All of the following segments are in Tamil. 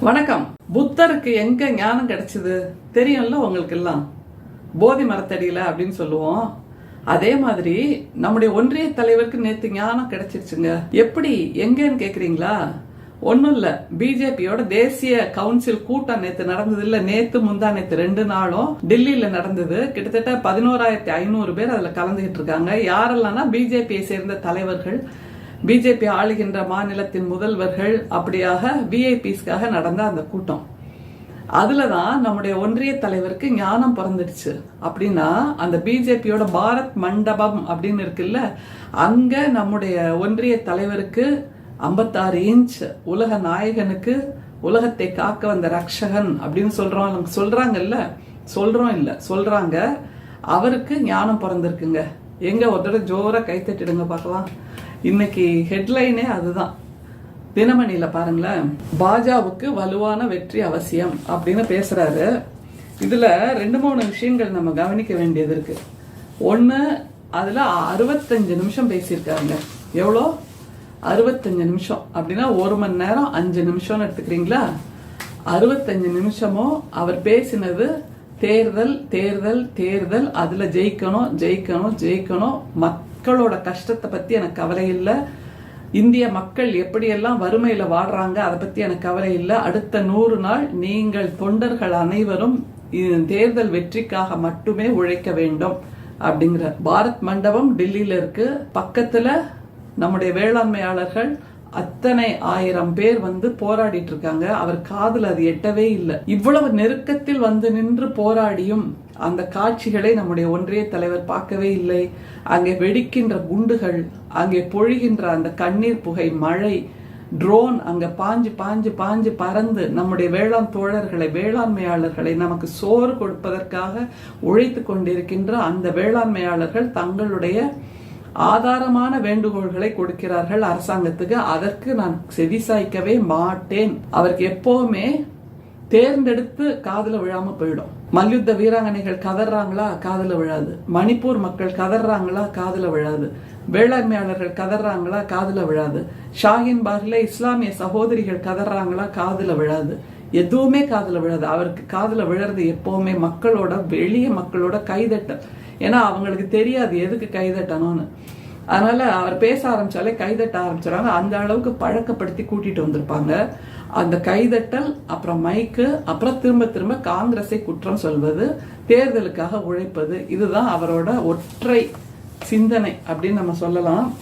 வணக்கம். புத்தருக்கு எங்க ஞானம் கிடைச்சது? தெரியும்ல உங்களுக்கு எல்லாம் போதி மரத்தடியில அப்படின்னு சொல்லுவோம். அதே மாதிரி நம்முடைய ஒன்றிய தலைவருக்கு நேத்து ஞானம் கிடைச்சிருச்சுங்க. எப்படி? எங்கன்னு கேக்குறீங்களா? ஒண்ணும் இல்ல. பிஜேபியோட தேசிய கவுன்சில் கூட்டம் நேத்து நடந்தது இல்ல. நேத்து முந்தா நேத்து ரெண்டு நாளும் டெல்லியில நடந்தது. கிட்டத்தட்ட பதினோராயிரத்தி ஐநூறு பேர் அதுல கலந்துகிட்டு இருக்காங்க. யாரெல்லாம்னா பிஜேபியை சேர்ந்த தலைவர்கள். பிஜேபி ஆளுகின்ற மாநிலத்தின் முதல்வர்கள் அப்படியாக விஐபிஸ்க்காக நடந்த அந்த கூட்டம். அதுல தான் நம்முடைய ஒன்றிய தலைவருக்கு ஞானம் பிறந்துடுச்சு. அப்படின்னா அந்த பிஜேபியோட பாரத் மண்டபம் அப்படின்னு இருக்குல்ல அங்க நம்முடைய ஒன்றிய தலைவருக்கு ஐம்பத்தாறு இன்ச் உலக நாயகனுக்கு உலகத்தை காக்க வந்த ரக்ஷகன் அப்படின்னு சொல்றோம் சொல்றாங்கல்ல? சொல்றோம் இல்ல சொல்றாங்க. அவருக்கு ஞானம் பிறந்திருக்குங்க. எங்க? ஒரு தடவை ஜோரா கைத்தட்டிடுங்க பார்க்கலாம். இன்னைக்கு ஹெட்லைனே அதுதான். தினமணியில் பாருங்களேன். பாஜாவுக்கு வலுவான வெற்றி அவசியம் அப்படின்னு பேசுறாரு. இதுல ரெண்டு மூணு விஷயங்கள் நம்ம கவனிக்க வேண்டியது இருக்கு. ஒன்று அதில் அறுபத்தஞ்சு நிமிஷம் பேசியிருக்காங்க. எவ்வளோ? அறுபத்தஞ்சு நிமிஷம். அப்படின்னா ஒரு மணி நேரம் அஞ்சு நிமிஷம்னு எடுத்துக்கிறீங்களா? அறுபத்தஞ்சு நிமிஷமும் அவர் பேசினது தேர்தல் தேர்தல் தேர்தல் அதில் ஜெயிக்கணும் ஜெயிக்கணும் ஜெயிக்கணும் மத் மக்களோட கஷ்டத்தை பத்தி எனக்கு கவலை இல்லை. இந்திய மக்கள் எப்படியெல்லாம் வறுமையில வாடுறாங்க அதை பத்தி எனக்கு கவலை இல்லை. அடுத்த நூறு நாள் நீங்கள் தொண்டர்கள் அனைவரும் தேர்தல் வெற்றிக்காக மட்டுமே உழைக்க வேண்டும் அப்படிங்கிற பாரத் மண்டபம் டெல்லியில இருக்கு. பக்கத்துல நம்முடைய வேளாண்மையாளர்கள் அத்தனை ஆயிரம் பேர் வந்து போராடிட்டு இருக்காங்க அவர் காதல் அது எட்டவே இல்லை. இவ்வளவு நெருக்கத்தில் வந்து நின்று போராடியும் அந்த காட்சிகளை நம்முடைய ஒன்றிய தலைவர் பார்க்கவே இல்லை. அங்கே வெடிக்கின்ற குண்டுகள் அங்கே பொழிகின்ற அந்த கண்ணீர் புகை மழை ட்ரோன் அங்க பாஞ்சு பாஞ்சு பாஞ்சு பறந்து நம்முடைய வேளாண் தோழர்களை வேளாண்மையாளர்களை நமக்கு சோறு கொடுப்பதற்காக உழைத்து கொண்டிருக்கின்ற அந்த வேளாண்மையாளர்கள் தங்களுடைய ஆதாரமான வேண்டுகோள்களை கொடுக்கிறார்கள் அரசாங்கத்துக்கு. அதற்கு நான் செவிசாய்க்கவே மாட்டேன். அவருக்கு எப்பவுமே தேர்ந்தெடுத்து காதல விழாம போயிடும். மல்யுத்த வீராங்கனைகள் கதறாங்களா காதல விழாது. மணிப்பூர் மக்கள் கதறாங்களா காதல விழாது. வேளாண்மையாளர்கள் கதறாங்களா காதல விழாது. ஷாஹின் பாக்ல இஸ்லாமிய சகோதரிகள் கதறாங்களா காதல விழாது. எதுவுமே காதல விழாது. அவருக்கு காதல விழறது எப்பவுமே மக்களோட வெளிய மக்களோட கைதட்டல். ஏன்னா அவங்களுக்கு தெரியாது எதுக்கு கைதட்டணும்னு. அதனால அவர் பேச ஆரம்பிச்சாலே கைதட்ட ஆரம்பிச்சிடறாங்க. அந்த அளவுக்கு பழக்கப்படுத்தி கூட்டிட்டு வந்திருப்பாங்க. அந்த கைதட்டல் அப்புறம் மைக்கு அப்புறம் திரும்ப திரும்ப காங்கிரஸை குற்றம் சொல்வது தேர்தலுக்காக உழைப்பது இதுதான் அவரோட ஒற்றை சிந்தனை அப்படின்னு நம்ம சொல்லலாம்.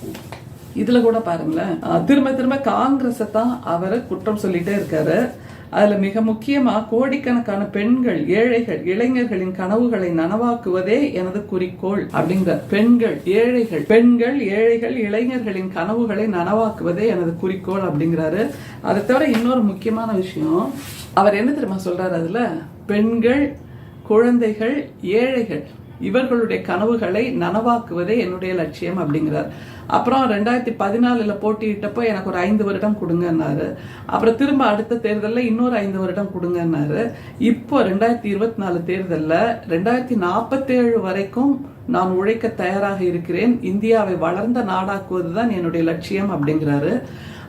இதுல கூட பாருங்களேன். திரும்ப திரும்ப காங்கிரஸை தான் அவரை குற்றம் சொல்லிட்டே இருக்காரு. அதில் மிக முக்கியமாக கோடிக்கணக்கான பெண்கள் ஏழைகள் இளைஞர்களின் கனவுகளை நனவாக்குவதே எனது குறிக்கோள் அப்படிங்கிற பெண்கள் ஏழைகள் பெண்கள் ஏழைகள் இளைஞர்களின் கனவுகளை நனவாக்குவதே எனது குறிக்கோள் அப்படிங்கிறாரு. அதை தவிர இன்னொரு முக்கியமான விஷயம் அவர் என்ன தெரியுமா சொல்றாரு அதுல? பெண்கள் குழந்தைகள் ஏழைகள். இவர்களுடைய கனவுகளை நனவாக்குவதே என்னுடைய லட்சியம் அப்படிங்கிறார். அப்புறம் ரெண்டாயிரத்தி பதினாலில் போட்டியிட்டப்போ எனக்கு ஒரு ஐந்து வருடம் கொடுங்கன்னாரு. அப்புறம் திரும்ப அடுத்த தேர்தலில் இன்னொரு ஐந்து வருடம் கொடுங்கன்னாரு. இப்போ ரெண்டாயிரத்தி இருபத்தி நாலு தேர்தலில் ரெண்டாயிரத்தி நாற்பத்தேழு வரைக்கும் நான் உழைக்க தயாராக இருக்கிறேன். இந்தியாவை வளர்ந்த நாடாக்குவதுதான் என்னுடைய லட்சியம் அப்படிங்கிறாரு.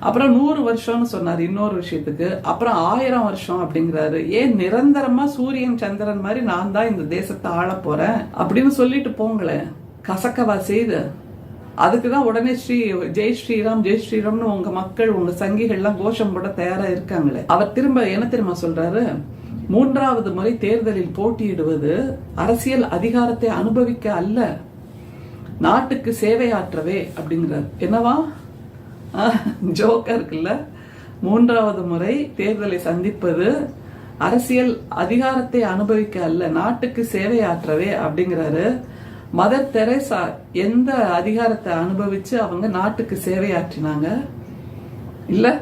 அப்புறம் நூறு வருஷம்னு சொன்னார் இன்னொரு விஷயத்துக்கு. அப்புறம் ஆயிரம் வருஷம் அப்படிங்கிறாரு. ஏன் நிரந்தரமா சூரியன் சந்திரன் மாதிரி நான் தான் இந்த தேசத்தை ஆள போறேன் அப்படின்னு சொல்லிட்டு போங்களேன். கசக்கவா செய்து. அதுக்கு தான் உடனே ஸ்ரீ ஜெய் ஸ்ரீராம் ஜெய் ஸ்ரீராம்னு உங்க மக்கள் உங்க சங்கிகள்லாம் கோஷம் போட தயாரா இருக்காங்களே. அவர் திரும்ப என்ன தெரியுமா சொல்றாரு? மூன்றாவது முறை தேர்தலில் போட்டியிடுவது அரசியல் அதிகாரத்தை அனுபவிக்க அல்ல. நாட்டுக்கு சேவையாற்றவே அப்படிங்கிறார். என்னவா? ஜோக்கா இருக்குல்ல? மூன்றாவது முறை தேர்தலை சந்திப்பது அரசியல் அதிகாரத்தை அனுபவிக்க அல்ல நாட்டுக்கு சேவையாற்றவே அப்படிங்கிறாரு. மதர் தெரேசா எந்த அதிகாரத்தை அனுபவிச்சு அவங்க நாட்டுக்கு சேவையாற்றினாங்க? இல்ல?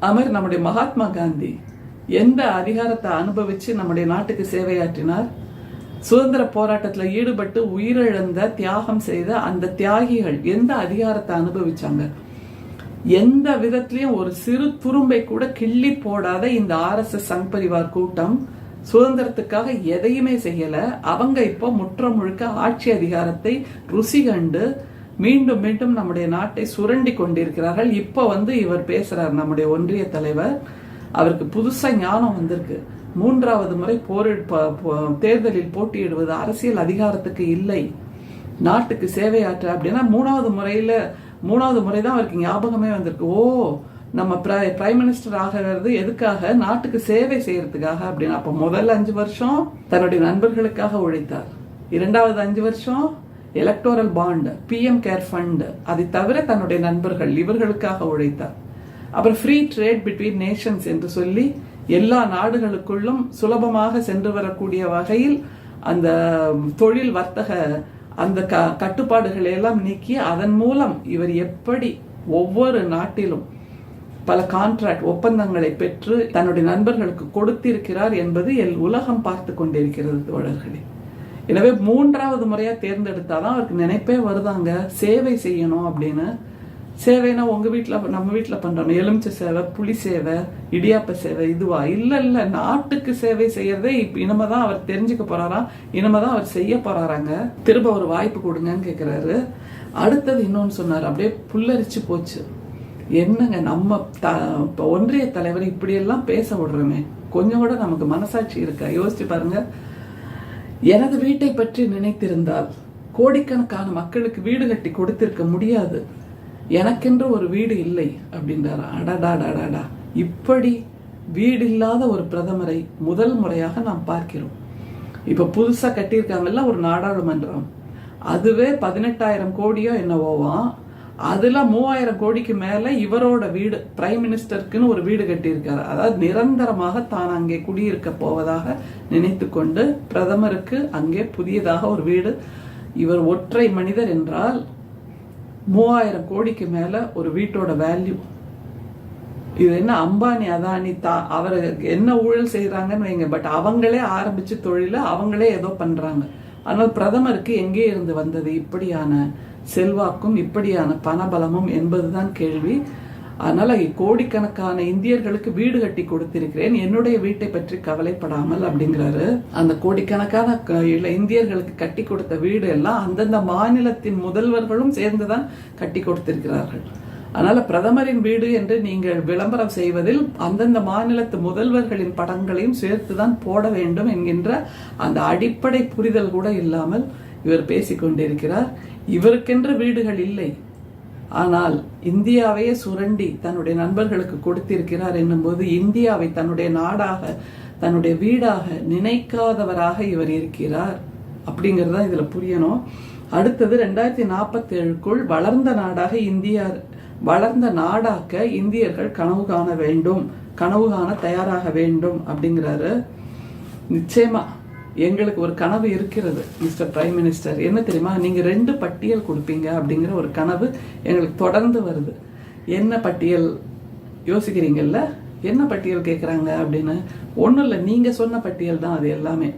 அமர் நம்முடைய மகாத்மா காந்தி எந்த அதிகாரத்தை அனுபவிச்சு நம்முடைய நாட்டுக்கு சேவையாற்றினார்? சுதந்திர போராட்டத்தில் ஈடுபட்டு உயிரிழந்த தியாகம் செய்த அந்த தியாகிகள் எந்த அதிகாரத்தை அனுபவிச்சாங்க? எந்த விதத்திலையும் ஒரு சிறு துரும்பை கூட கிள்ளி போடாத இந்த ஆர்எஸ்எஸ் சங் பரிவார் கூட்டம் சுதந்திரத்துக்காக எதையுமே செய்யல. அவங்க இப்போ முற்ற முழுக்க ஆட்சி அதிகாரத்தை ருசி கண்டு மீண்டும் மீண்டும் நம்முடைய நாட்டை சுரண்டி கொண்டிருக்கிறார்கள். இப்போ வந்து இவர் பேசுறார் நம்முடைய ஒன்றிய தலைவர். அவருக்கு புதுசா ஞானம் வந்திருக்கு. மூன்றாவது முறை போரிட ப- தேர்தலில் போட்டியிடுவது அரசியல் அதிகாரத்துக்கு இல்லை. நாட்டுக்கு சேவையாற்ற அப்படின்னா மூணாவது முறையில மூணாவது முறை தான் அவருக்கு ஞாபகமே வந்திருக்கு. ஓ நம்ம பிரைம் மினிஸ்டர் ஆகிறது எதுக்காக? நாட்டுக்கு சேவை செய்யறதுக்காக அப்படின்னு. அப்போ முதல் அஞ்சு வருஷம் தன்னுடைய நண்பர்களுக்காக உழைத்தார். இரண்டாவது அஞ்சு வருஷம் electoral bond PM care fund அதை தவிர தன்னுடைய நண்பர்கள் இவர்களுக்காக உழைத்தார். அப்புறம் ஃப்ரீ ட்ரேட் பிட்வீன் நேஷன்ஸ் என்று சொல்லி எல்லா நாடுகளுக்குள்ளும் சுலபமாக சென்று வரக்கூடிய வகையில் அந்த தொழில் வர்த்தக அந்த க கட்டுப்பாடுகளை எல்லாம் நீக்கி அதன் மூலம் இவர் எப்படி ஒவ்வொரு நாட்டிலும் பல கான்ட்ராக்ட் ஒப்பந்தங்களை பெற்று தன்னுடைய நண்பர்களுக்கு கொடுத்திருக்கிறார் என்பது எல் உலகம் பார்த்து கொண்டிருக்கிறது தோழர்களே. எனவே மூன்றாவது முறையாக தேர்ந்தெடுத்தாதான் அவருக்கு நினைப்பே வருதாங்க. சேவை செய்யணும் அப்படின்னு சேவைனா உங்க வீட்டுல நம்ம வீட்டுல பண்றோம். எலுமிச்சை சேவை புளி சேவை இடியாப்ப சேவை இதுவா? இல்ல இல்ல நாட்டுக்கு சேவை செய்யறதே இப்ப இனிமதான் அவர் தெரிஞ்சுக்க போறாராம் இனிமதான் அவர் செய்ய போறாராங்க. திரும்ப ஒரு வாய்ப்பு கொடுங்கன்னு கேக்குறாரு. அடுத்தது இன்னொன்னு சொன்னார். அப்படியே புல்லரிச்சு போச்சு. என்னங்க நம்ம த- இப்ப ஒன்றிய தலைவர் இப்படியெல்லாம் பேச விடுறோமே. கொஞ்சம் கூட நமக்கு மனசாட்சி இருக்கா? யோசிச்சு பாருங்க. எனது வீட்டை பற்றி நினைத்திருந்தால் கோடிக்கணக்கான மக்களுக்கு வீடு கட்டி கொடுத்திருக்க முடியாது. எனக்கென்று ஒரு வீடு இல்லை அப்படின்றாரா. அடடாடாடாடா இப்படி வீடு இல்லாத ஒரு பிரதமரை முதல் முறையாக நாம் பார்க்கிறோம். இப்போ புதுசாக கட்டியிருக்காங்கல்ல ஒரு நாடாளுமன்றம். அதுவே பதினெட்டாயிரம் கோடியோ என்னவோவாம் அதில் மூவாயிரம் கோடிக்கு மேலே இவரோட வீடு பிரைம் மினிஸ்டருக்குன்னு ஒரு வீடு கட்டியிருக்காரு. அதாவது நிரந்தரமாக தான் அங்கே குடியிருக்க போவதாக நினைத்து கொண்டு பிரதமருக்கு அங்கே புதியதாக ஒரு வீடு. இவர் ஒற்றை மனிதர் என்றால் மூவாயிரம் கோடிக்கு மேல ஒரு வீட்டோட வேல்யூ இது என்ன அம்பானி அதானி தா அவர் என்ன ஊழல் செய்யறாங்கன்னு வைங்க. பட் அவங்களே ஆரம்பிச்சு தொழில அவங்களே ஏதோ பண்றாங்க. ஆனால் பிரதமருக்கு எங்கே இருந்து வந்தது இப்படியான செல்வாக்கும் இப்படியான பணபலமும் என்பதுதான் கேள்வி. அதனால் கோடிக்கணக்கான இந்தியர்களுக்கு வீடு கட்டி கொடுத்திருக்கிறேன். என்னுடைய வீட்டை பற்றி கவலைப்படாமல் அப்படிங்கிறாரு. அந்த கோடிக்கணக்கான இந்தியர்களுக்கு கட்டி கொடுத்த வீடு எல்லாம் அந்தந்த மாநிலத்தின் முதல்வர்களும் சேர்ந்துதான் கட்டி கொடுத்திருக்கிறார்கள். அதனால பிரதமரின் வீடு என்று நீங்கள் விளம்பரம் செய்வதில் அந்தந்த மாநிலத்து முதல்வர்களின் படங்களையும் சேர்த்துதான் போட வேண்டும் என்கின்ற அந்த அடிப்படை புரிதல் கூட இல்லாமல் இவர் பேசிக் கொண்டிருக்கிறார் இவருக்கென்று வீடுகள் இல்லை. ஆனால் இந்தியாவையே சுரண்டி தன்னுடைய நண்பர்களுக்கு கொடுத்திருக்கிறார் என்னும்போது இந்தியாவை தன்னுடைய நாடாக தன்னுடைய வீடாக நினைக்காதவராக இவர் இருக்கிறார். அப்படிங்கிறது தான் இதுல புரியணும். அடுத்தது ரெண்டாயிரத்தி நாற்பத்தி ஏழுக்குள் வளர்ந்த நாடாக இந்தியா வளர்ந்த நாடாக்க இந்தியர்கள் கனவு காண வேண்டும் கனவு காண தயாராக வேண்டும் அப்படிங்கிறாரு. நிச்சயமா. எங்களுக்கு ஒரு கனவு இருக்கிறது மிஸ்டர் பிரைம் மினிஸ்டர் என்ன தெரியுமா? நீங்கள் ரெண்டு பட்டியல் கொடுப்பீங்க அப்படிங்கிற ஒரு கனவு எங்களுக்கு தொடர்ந்து வருது. என்ன பட்டியல் யோசிக்கிறீங்கல்ல? என்ன பட்டியல் கேட்குறாங்க அப்படின்னு? ஒன்றும் இல்லை நீங்கள் சொன்ன பட்டியல் தான் அது எல்லாமே.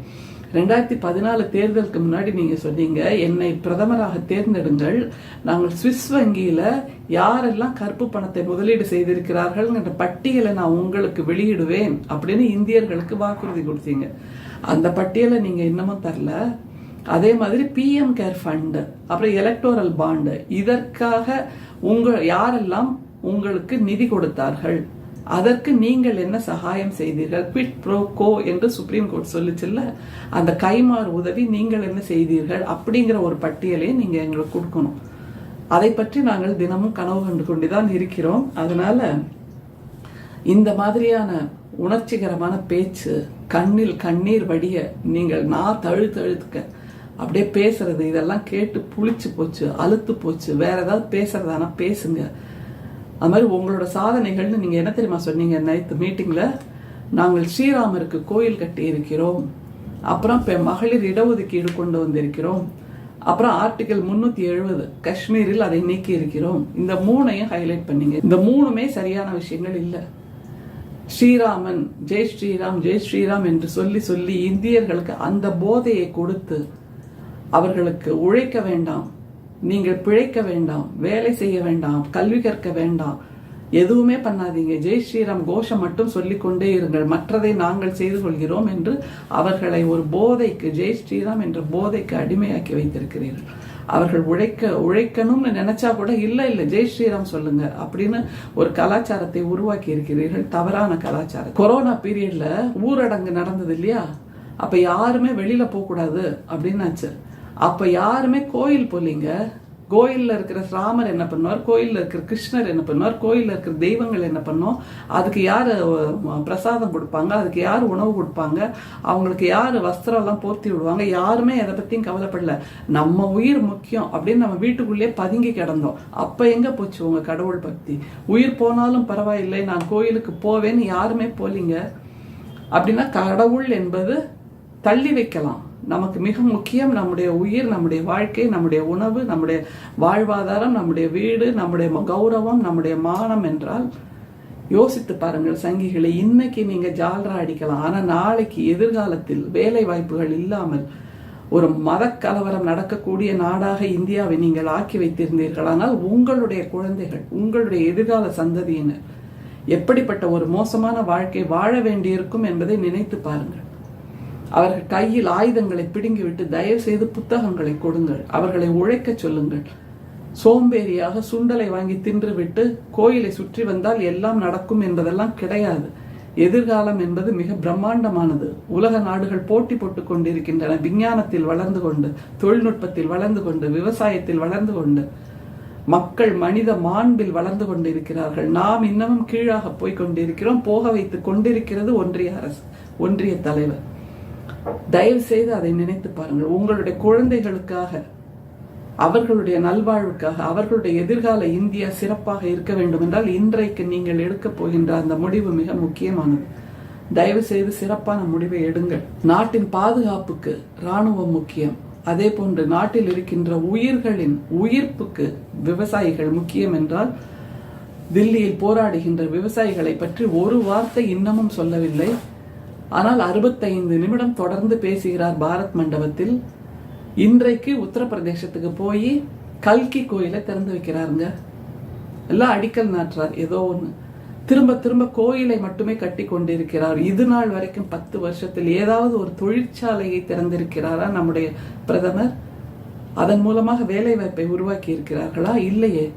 ரெண்டாயிரத்தி பதினாலு தேர்தலுக்கு முன்னாடி நீங்க சொன்னீங்க என்னை பிரதமராக தேர்ந்தெடுங்கள். நாங்கள் சுவிஸ் வங்கியில யாரெல்லாம் கருப்பு பணத்தை முதலீடு செய்திருக்கிறார்கள் என்ற பட்டியலை நான் உங்களுக்கு வெளியிடுவேன் அப்படின்னு இந்தியர்களுக்கு வாக்குறுதி கொடுத்தீங்க. அந்த பட்டியலை நீங்க இன்னமும் தரல. அதே மாதிரி பிஎம் கேர் ஃபண்டு அப்புறம் எலக்டோரல் பாண்டு இதற்காக உங்க யாரெல்லாம் உங்களுக்கு நிதி கொடுத்தார்கள் அதற்கு நீங்கள் என்ன சகாயம் செய்தீர்கள்? குவிட் ப்ரோ கோ என்று சுப்ரீம் கோர்ட் சொல்லுச்சுல்ல? அந்த கைமாறு உதவி நீங்கள் என்ன செய்தீர்கள்? அப்படிங்கிற ஒரு பட்டியலை நீங்க எங்களுக்கு கொடுக்கணும். அதை பற்றி நாங்கள் தினமும் கனவு கண்டு கொண்டுதான் இருக்கிறோம். அதனால இந்த மாதிரியான உணர்ச்சிகரமான பேச்சு கண்ணில் கண்ணீர் வடிய நீங்கள் நான் தழுத்து அழுத்துக்க அப்படியே பேசுறது இதெல்லாம் கேட்டு புளிச்சு போச்சு அழுத்து போச்சு வேற ஏதாவது பேசுறதானா பேசுங்க. அது மாதிரி உங்களோட சாதனைகள்னு நீங்கள் என்ன தெரியுமா சொன்னீங்க? நைத்து மீட்டிங்கில் நாங்கள் ஸ்ரீராமருக்கு கோயில் கட்டி இருக்கிறோம் அப்புறம் பெ- மகளிர் இடஒதுக்கீடு கொண்டு வந்திருக்கிறோம். அப்புறம் ஆர்டிகல் முந்நூற்றி எழுபது காஷ்மீரில் அதை நீக்கி இருக்கிறோம் இந்த மூணையும் ஹைலைட் பண்ணீங்க. இந்த மூணுமே சரியான விஷயங்கள் இல்லை. ஸ்ரீராமன் ஜெய் ஸ்ரீராம் ஜெய் ஸ்ரீராம் என்று சொல்லி சொல்லி இந்தியர்களுக்கு அந்த போதையை கொடுத்து அவர்களுக்கு உழைக்க வேண்டாம். நீங்கள் பிழைக்க வேண்டாம் வேலை செய்ய வேண்டாம் கல்வி கற்க வேண்டாம். எதுவுமே பண்ணாதீங்க. ஜெய் ஸ்ரீராம் கோஷம் மட்டும் சொல்லிக்கொண்டே இருங்கள். மற்றதை நாங்கள் செய்து கொள்கிறோம் என்று அவர்களை ஒரு போதைக்கு ஜெய் ஸ்ரீராம் என்ற போதைக்கு அடிமையாக்கி வைத்திருக்கிறீர்கள். அவர்கள் உழைக்க உழைக்கணும்னு நினைச்சா கூட இல்ல இல்ல ஜெய் ஸ்ரீராம் சொல்லுங்க அப்படின்னு ஒரு கலாச்சாரத்தை உருவாக்கி இருக்கிறீர்கள். தவறான கலாச்சாரம். கொரோனா பீரியட்ல ஊரடங்கு நடந்தது இல்லையா? அப்ப யாருமே வெளியில போக கூடாது அப்படின்னாச்சு. அப்போ யாருமே கோயில் போலீங்க. கோயிலில் இருக்கிற ராமர் என்ன பண்ணுவார்? கோயிலில் இருக்கிற கிருஷ்ணர் என்ன பண்ணுவார்? கோயிலில் இருக்கிற தெய்வங்கள் என்ன பண்ணும்? அதுக்கு யார் பிரசாதம் கொடுப்பாங்க? அதுக்கு யார் உணவு கொடுப்பாங்க? அவங்களுக்கு யார் வஸ்திரம்லாம் போர்த்தி விடுவாங்க? யாருமே எதை பற்றியும் கவலைப்படல. நம்ம உயிர் முக்கியம் அப்படின்னு நம்ம வீட்டுக்குள்ளேயே பதுங்கி கிடந்தோம். அப்போ எங்கே போச்சு உங்கள் கடவுள் பக்தி? உயிர் போனாலும் பரவாயில்லை நான் கோயிலுக்கு போவேன்னு யாருமே போலீங்க. அப்படின்னா கடவுள் என்பது தள்ளி வைக்கலாம். நமக்கு மிக முக்கியம் நம்முடைய உயிர் நம்முடைய வாழ்க்கை நம்முடைய உணவு நம்முடைய வாழ்வாதாரம் நம்முடைய வீடு நம்முடைய கௌரவம் நம்முடைய மானம் என்றால் யோசித்து பாருங்கள் சங்கிகளை இன்னைக்கு நீங்க ஜால்ரா அடிக்கலாம். ஆனா நாளைக்கு எதிர்காலத்தில் வேலை வாய்ப்புகள் இல்லாமல் ஒரு மத கலவரம் நடக்கக்கூடிய நாடாக இந்தியாவை நீங்கள் ஆக்கி வைத்திருந்தீர்கள். ஆனால் உங்களுடைய குழந்தைகள் உங்களுடைய எதிர்கால சந்ததியினர் எப்படிப்பட்ட ஒரு மோசமான வாழ்க்கை வாழ வேண்டியிருக்கும் என்பதை நினைத்து பாருங்கள். அவர்கள் கையில் ஆயுதங்களை பிடுங்கிவிட்டு தயவு செய்து புத்தகங்களை கொடுங்கள். அவர்களை உழைக்க சொல்லுங்கள். சோம்பேறியாக சுண்டலை வாங்கி தின்றுவிட்டு கோயிலை சுற்றி வந்தால் எல்லாம் நடக்கும் என்பதெல்லாம் கிடையாது. எதிர்காலம் என்பது மிக பிரம்மாண்டமானது. உலக நாடுகள் போட்டி போட்டுக் கொண்டிருக்கின்றன. விஞ்ஞானத்தில் வளர்ந்து கொண்டு தொழில்நுட்பத்தில் வளர்ந்து கொண்டு விவசாயத்தில் வளர்ந்து கொண்டு மக்கள் மனித மாண்பில் வளர்ந்து கொண்டிருக்கிறார்கள். நாம் இன்னமும் கீழாக போய் கொண்டிருக்கிறோம். போக வைத்துக் கொண்டிருக்கிறது ஒன்றிய அரசு ஒன்றிய தலைவர். தயவு செய்து அதை நினைத்து பாருங்கள். உங்களுடைய குழந்தைகளுக்காக அவர்களுடைய நல்வாழ்வுக்காக அவர்களுடைய எதிர்கால இந்தியா சிறப்பாக இருக்க வேண்டும் என்றால் இன்றைக்கு நீங்கள் எடுக்கப் போகின்ற அந்த முடிவு மிக முக்கியமானது. தயவு செய்து சிறப்பான முடிவை எடுங்கள். நாட்டின் பாதுகாப்புக்கு ராணுவம் முக்கியம். அதே போன்று நாட்டில் இருக்கின்ற உயிர்களின் உயிர்ப்புக்கு விவசாயிகள் முக்கியம் என்றால் தில்லியில் போராடுகின்ற விவசாயிகளை பற்றி ஒரு வார்த்தை இன்னமும் சொல்லவில்லை. ஆனால் அறுபத்தைந்து நிமிடம் தொடர்ந்து பேசுகிறார் பாரத் மண்டபத்தில். இன்றைக்கு உத்தரப்பிரதேசத்துக்கு போய் கல்கி கோயிலை திறந்து வைக்கிறாருங்க. எல்லாம் அடிக்கல் நாட்டுறார். ஏதோ ஒன்று திரும்ப திரும்ப கோயிலை மட்டுமே கட்டி கொண்டிருக்கிறார். இது நாள் வரைக்கும் பத்து வருஷத்தில் ஏதாவது ஒரு தொழிற்சாலையை திறந்திருக்கிறாரா நம்முடைய பிரதமர்? அதன் மூலமாக வேலை வாய்ப்பை உருவாக்கி இருக்கிறார்களா இல்லையே.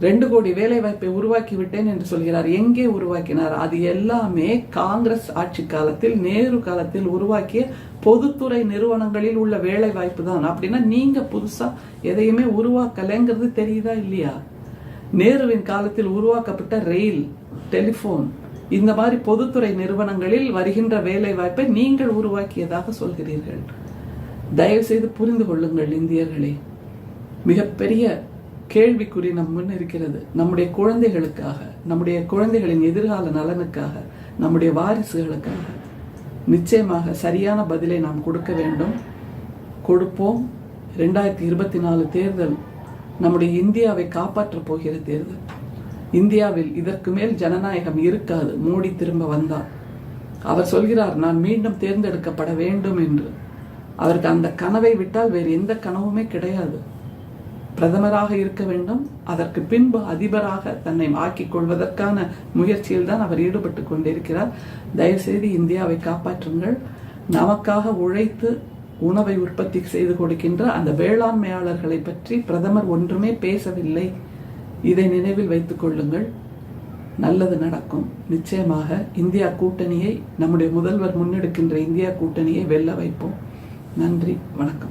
ரெண்டு கோடி வேலை வாய்ப்பை உருவாக்கி விட்டேன் என்று சொல்கிறார். எங்கே உருவாக்கினார்? அது எல்லாமே காங்கிரஸ் ஆட்சி காலத்தில் நேரு காலத்தில் உருவாக்கிய பொதுத்துறை நிறுவனங்களில் உள்ள வேலை வாய்ப்பு தான். அப்படின்னா நீங்க புதுசா எதையுமே உருவாக்கலைங்கிறது தெரியுதா இல்லையா? நேருவின் காலத்தில் உருவாக்கப்பட்ட ரயில் டெலிபோன் இந்த மாதிரி பொதுத்துறை நிறுவனங்களில் வருகின்ற வேலை வாய்ப்பை நீங்கள் உருவாக்கியதாக சொல்கிறீர்கள். தயவு செய்து புரிந்து கொள்ளுங்கள் இந்தியர்களே. மிகப்பெரிய கேள்விக்குறி நம் முன் இருக்கிறது. நம்முடைய குழந்தைகளுக்காக நம்முடைய குழந்தைகளின் எதிர்கால நலனுக்காக நம்முடைய வாரிசுகளுக்காக. நிச்சயமாக சரியான பதிலை நாம் கொடுக்க வேண்டும். கொடுப்போம். ரெண்டாயிரத்தி இருபத்தி நாலு தேர்தல் நம்முடைய இந்தியாவை காப்பாற்றப் போகிற தேர்தல். இந்தியாவில் இதற்கு மேல் ஜனநாயகம் இருக்காது. மோடி திரும்ப வந்தார். அவர் சொல்கிறார் நான் மீண்டும் தேர்ந்தெடுக்கப்பட வேண்டும் என்று. அவருக்கு அந்த கனவை விட்டால் வேறு எந்த கனவுமே கிடையாது. பிரதமராக இருக்க வேண்டும். அதற்கு பின்பு அதிபராக தன்னை ஆக்கிக் கொள்வதற்கான முயற்சியில் தான் அவர் ஈடுபட்டு கொண்டிருக்கிறார். தயவுசெய்து இந்தியாவை காப்பாற்றுங்கள். நமக்காக உழைத்து உணவை உற்பத்தி செய்து கொடுக்கின்ற அந்த வேளாண்மையாளர்களை பற்றி பிரதமர் ஒன்றுமே பேசவில்லை. இதை நினைவில் வைத்துக் கொள்ளுங்கள். நல்லது நடக்கும். நிச்சயமாக இந்தியா கூட்டணியை நம்முடைய முதல்வர் முன்னெடுக்கின்ற இந்தியா கூட்டணியை வெல்ல வைப்போம். நன்றி. வணக்கம்.